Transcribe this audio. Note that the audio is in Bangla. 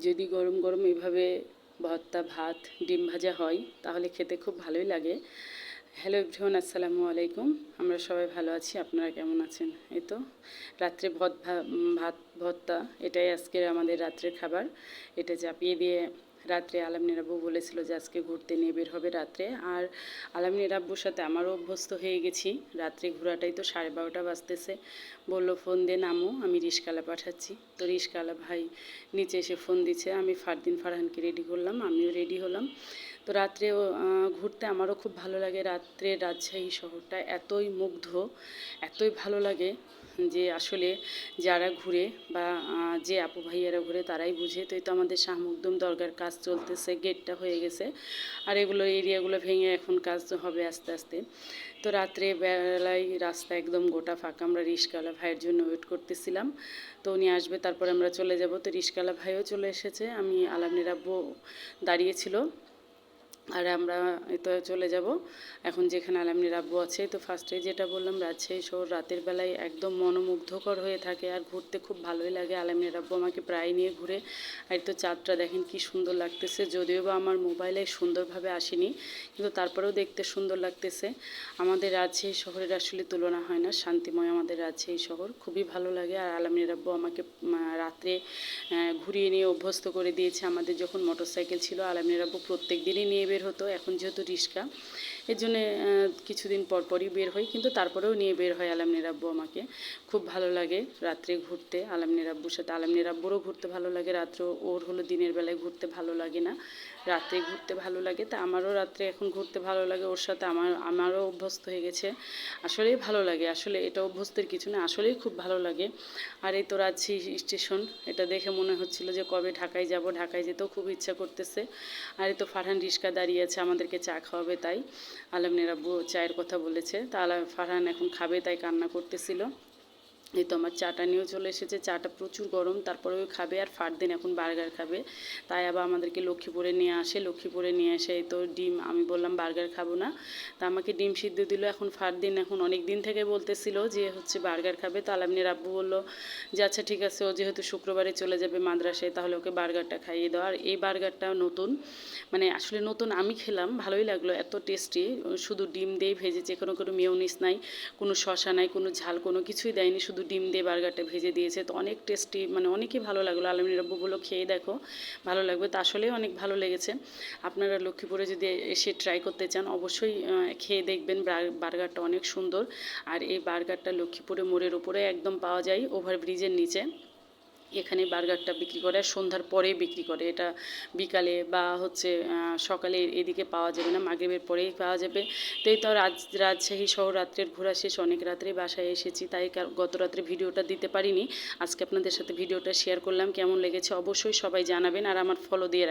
যদি গরম গরম এভাবে ভর্তা, ভাত, ডিম ভাজা হয়, তাহলে খেতে খুব ভালোই লাগে। হ্যালো এভরিওয়ান আসসালামু আলাইকুম। আমরা সবাই ভালো আছি, আপনারা কেমন আছেন? এই তো, রাত্রে ভত ভাত, ভর্তা, এটাই আজকের আমাদের রাত্রের খাবার। এটা চাপিয়ে দিয়ে রাত্রে আলামিনের আব্বু বলেছিল যে আজকে ঘুরতে নিয়ে বের হবে রাত্রে। আর আলামিনের আব্বুর সাথে আমারও অভ্যস্ত হয়ে গেছি। রাত্রে ঘোরাটাই তো সাড়ে বারোটা বাজতেছে। বলল, ফোন দিয়ে নামো, আমি রিস্কালা পাঠাচ্ছি। তো রিস্কালা ভাই নিচে এসে ফোন দিচ্ছে আমি ফারদিন ফারহানকে রেডি করলাম, আমিও রেডি হলাম। তো রাত্রে ঘুরতে আমারও খুব ভালো লাগে। রাত্রে রাজশাহী শহরটা এতই মুগ্ধ, এতই ভালো লাগে যে আসলে যারা ঘুরে বা যে আপু ভাইয়ারা ঘুরে তারাই বুঝে। তো এই তো আমাদের শাহ মুকদম দরগার কাজ চলতেছে গেটটা হয়ে গেছে। আর এগুলো এরিয়াগুলো ভেঙে এখন কাজ হবে আস্তে আস্তে। তো রাত্রে বেলায় রাস্তা একদম গোটা ফাঁকা। আমরা রিস্কালা ভাইয়ের জন্য ওয়েট করতেছিলাম। তো উনি আসবে, তারপর আমরা চলে যাব। তো রিস্কালা ভাইও চলে এসেছে। আমি আলামনির আব্বু দাঁড়িয়েছিল আর আমরা তো চলে যাব। এখন যেখানে আলামনির আব্বু আছে, তো ফার্স্টে যেটা বললাম রাজশাহী শহর রাতের বেলায় একদম মনোমুগ্ধকর হয়ে থাকে আর ঘুরতে খুব ভালোই লাগে। আলামনির আব্বু আমাকে প্রায় নিয়ে ঘুরে, আর তো চাঁদটা দেখেন কি সুন্দর লাগতেছে। যদিও বা আমার মোবাইলে সুন্দরভাবে আসেনি, কিন্তু তারপরেও দেখতে সুন্দর লাগতেছে। আমাদের রাজশাহী শহরের আসলে তুলনা হয় না, শান্তিময় আমাদের রাজশাহী শহর। খুবই ভালো লাগে আর আলামনির আব্বু আমাকে রাত্রে ঘুরিয়ে নিয়ে অভ্যস্ত করে দিয়েছে। আমাদের যখন মোটরসাইকেল ছিল, আলামনির আব্বু প্রত্যেক দিনই নিয়ে বের হতো এখন যেহেতু রিক্সা এর জন্যে কিছুদিন পর পরই বের হই, কিন্তু তারপরেও নিয়ে বের হয় আলামনির আব্বু আমাকে। খুব ভালো লাগে রাত্রে ঘুরতে আলামনির আব্বুর সাথে। আলামনির আব্বুরও ঘুরতে ভালো লাগে রাত্রে, ওর হলো দিনের বেলায় ঘুরতে ভালো লাগে না। রাত্রে ঘুরতে ভালো লাগে, তা আমারও রাত্রে এখন ঘুরতে ভালো লাগে, ওর সাথে আমার, আমারও অভ্যস্ত হয়ে গেছে। আসলেই ভালো লাগে, আসলে এটা অভ্যস্তের কিছু না, আসলেই খুব ভালো লাগে। আর এই তো রাজশাহী স্টেশন, এটা দেখে মনে হচ্ছিল যে কবে ঢাকায় যাব, ঢাকায় যেতেও খুব ইচ্ছা করতেছে। আর এই তো ফারহান রিস্কা দাঁড়িয়ে আছে, আমাদেরকে চা খাওয়াবে তাই। আলমনের আব্বু চায়ের কথা বলেছে। তা আলা ফারহান এখন খাবে তাই কান্না করতেছিল। এই তো আমার চাটা নিয়েও চলে এসেছে। চাটা প্রচুর গরম তারপরে তারপরেও খাবে আর ফার দিন এখন বার্গার খাবে। তাই আবার আমাদেরকে লক্ষ্মীপুরে নিয়ে আসে, লক্ষ্মীপুরে নিয়ে এই তো ডিম, আমি বললাম বার্গার খাব না। তা আমাকে ডিম সিদ্ধ দিল এখন ফার দিন এখন অনেক দিন থেকে বলতেছিল যে হচ্ছে বার্গার খাবে। তো আলামনির আব্বু বলল যে আচ্ছা ঠিক আছে, ও যেহেতু শুক্রবারে চলে যাবে মাদ্রাসায়, তাহলে ওকে বার্গারটা খাইয়ে দাও। আর এই বার্গারটা নতুন মানে আসলে নতুন আমি খেলাম, ভালোই লাগল, এত টেস্টি। শুধু ডিম দিয়েই ভেজেছে কোনো কোনো মেয়নিস নাই, কোনো শশা নাই, কোনো ঝাল, কোনো কিছুই দেয়নি, শুধু ডিম দিয়ে বার্গারটা ভেজে দিয়েছে। তো অনেক টেস্টি মানে অনেকই ভালো লাগল। আলমির রব্বুগুলো খেয়ে দেখো, ভালো লাগবে। তা আসলেই অনেক ভালো লেগেছে। আপনারা লক্ষ্মীপুরে যদি এসে ট্রাই করতে চান, অবশ্যই খেয়ে দেখবেন বার্গারটা অনেক সুন্দর। আর এই বার্গারটা লক্ষ্মীপুরে মোড়ের উপরে একদম পাওয়া যায়, ওভারব্রিজের নিচে। এখানে বার্গারটা বিক্রি করে আর সন্ধ্যার পরে বিক্রি করে। এটা বিকালে বা হচ্ছে সকালে এদিকে পাওয়া যাবে না, মাগরিবের পরেই পাওয়া যাবে। তো এই তো রাজ রাজশাহী শহর রাত্রের ঘোরা শেষ, অনেক রাত্রে বাসায় এসেছি, তাই গত রাত্রে ভিডিওটা দিতে পারিনি। আজকে আপনাদের সাথে ভিডিওটা শেয়ার করলাম, কেমন লেগেছে অবশ্যই সবাই জানাবেন আর আমার ফলো দিয়ে